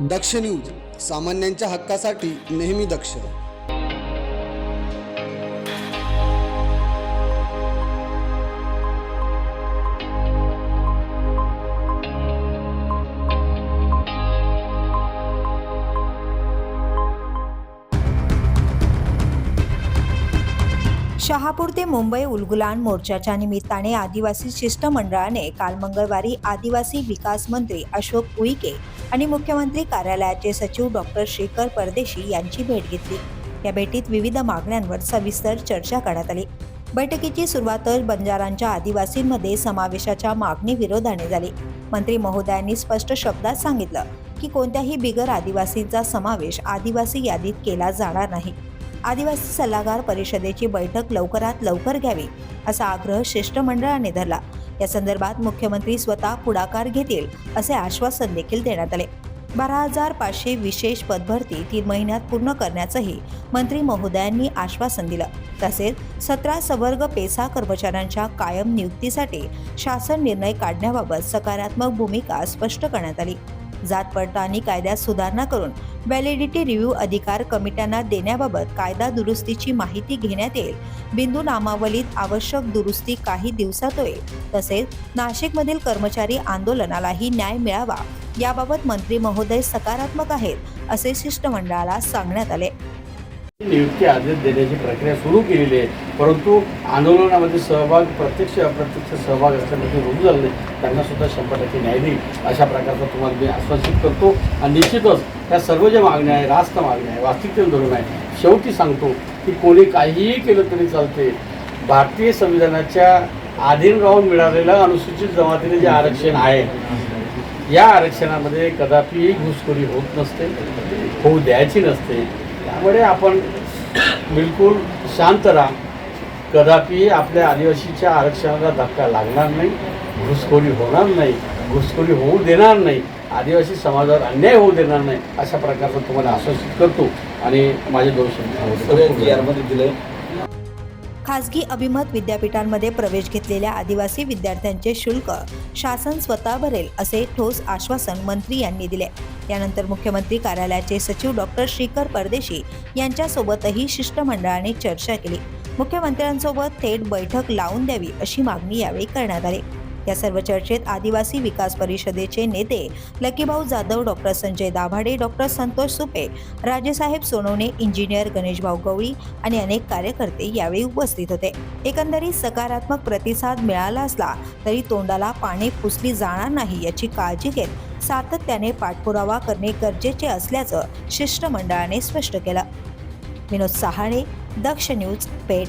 दक्ष news सामान्यांच्या हक्कासाठी नेहमी दक्ष. शहापूर ते मुंबई उलगुलान मोर्चाच्या निमित्ताने आदिवासी शिष्टमंडळाने काल मंगळवारी आदिवासी विकास मंत्री अशोक उईके आणि मुख्यमंत्री कार्यालयाचे सचिव डॉक्टर शेखर परदेशी यांची भेट घेतली. या भेटीत विविध मागण्यांवर सविस्तर चर्चा करण्यात आली. बैठकीची सुरुवातच बंजारांच्या आदिवासींमध्ये समावेशाच्या मागणी विरोधाने झाली. मंत्री महोदयांनी स्पष्ट शब्दात सांगितलं की कोणत्याही बिगर आदिवासींचा समावेश आदिवासी यादीत केला जाणार नाही. आदिवासी सल्लागार परिषदेची बैठक लवकरात लवकर घ्यावी असा आग्रह शिष्टमंडळाने धरला. या संदर्भात मुख्यमंत्री स्वतः पुढाकार घेतील असे आश्वासन देखील देण्यात आले. बारा हजार पाचशे विशेष पदभरती तीन महिन्यात पूर्ण करण्याचंही मंत्री महोदयांनी आश्वासन दिलं. तसेच सतरा सवर्ग पेसा कर्मचाऱ्यांच्या कायम नियुक्तीसाठी शासन निर्णय काढण्याबाबत सकारात्मक भूमिका स्पष्ट करण्यात आली. जात पडताळणी कायद्यात सुधारणा करून व्हॅलिडिटी रिव्ह्यू अधिकार कमिट्यांना देण्याबाबत कायदा दुरुस्तीची माहिती घेण्यात येईल. बिंदू नामावलीत आवश्यक दुरुस्ती काही दिवसात होईल. तसेच नाशिकमधील कर्मचारी आंदोलनालाही न्याय मिळावा. याबाबत मंत्री महोदय सकारात्मक आहेत असे शिष्टमंडळाला सांगण्यात आले. नियुक्ती आदेश देण्याची प्रक्रिया सुरू केलेली आहे. परंतु आंदोलनामध्ये सहभाग प्रत्यक्ष अप्रत्यक्ष सहभाग असल्यामध्ये रुजू झाले नाही. त्यांना सुद्धा शंभर टक्के न्याय देईल अशा प्रकारचा तुम्हाला मी आश्वासित करतो. आणि निश्चितच त्या सर्व ज्या मागण्या आहे रास्त मागण्या आहे वास्तविकतेने धरून आहे शेवटी सांगतो की कोणी काहीही केलं तरी चालते भारतीय संविधानाच्या अधीन राहून मिळालेलं अनुसूचित जमातीने जे आरक्षण आहे या आरक्षणामध्ये कदापि घुसखोरी होत नसते होऊ द्यायची नसते. त्यामुळे आपण बिलकुल शांत राहा. कदापि आपल्या आदिवासीच्या आरक्षणाला धक्का लागणार नाही घुसखोरी होणार नाही घुसखोरी होऊ देणार नाही आदिवासी समाजावर अन्याय होऊ देणार नाही अशा प्रकारचं तुम्हाला आश्वासित करतो आणि माझे दोन शब्द यामध्ये दिलंय खासगी अभिमत विद्यापीठांमध्ये प्रवेश घेतलेल्या आदिवासी विद्यार्थ्यांचे शुल्क शासन स्वतः भरेल असे ठोस आश्वासन मंत्री यांनी दिले. यानंतर मुख्यमंत्री कार्यालयाचे सचिव डॉक्टर श्रीकर परदेशी यांच्यासोबतही शिष्टमंडळाने चर्चा केली. मुख्यमंत्र्यांसोबत थेट बैठक लावून द्यावी अशी मागणी यावेळी करण्यात आली. या सर्व चर्चेत आदिवासी विकास परिषदेचे नेते Lakibhau Jadhav doctor Sanjay Dabhade doctor Santosh Supe Rajesaheb Sonawane engineer Ganeshbhau Gawali आणि अनेक कार्यकर्ते यावेळी उपस्थित होते. एकंदरीत सकारात्मक प्रतिसाद मिळाला असला तरी तोंडाला पाने पुसली जाणार नाही याची काळजी घेत सातत्याने पाठपुरावा करणे गरजेचे असल्याचं शिष्टमंडळाने स्पष्ट केलं. विनोद सहाणे दक्ष न्यूज पेठ.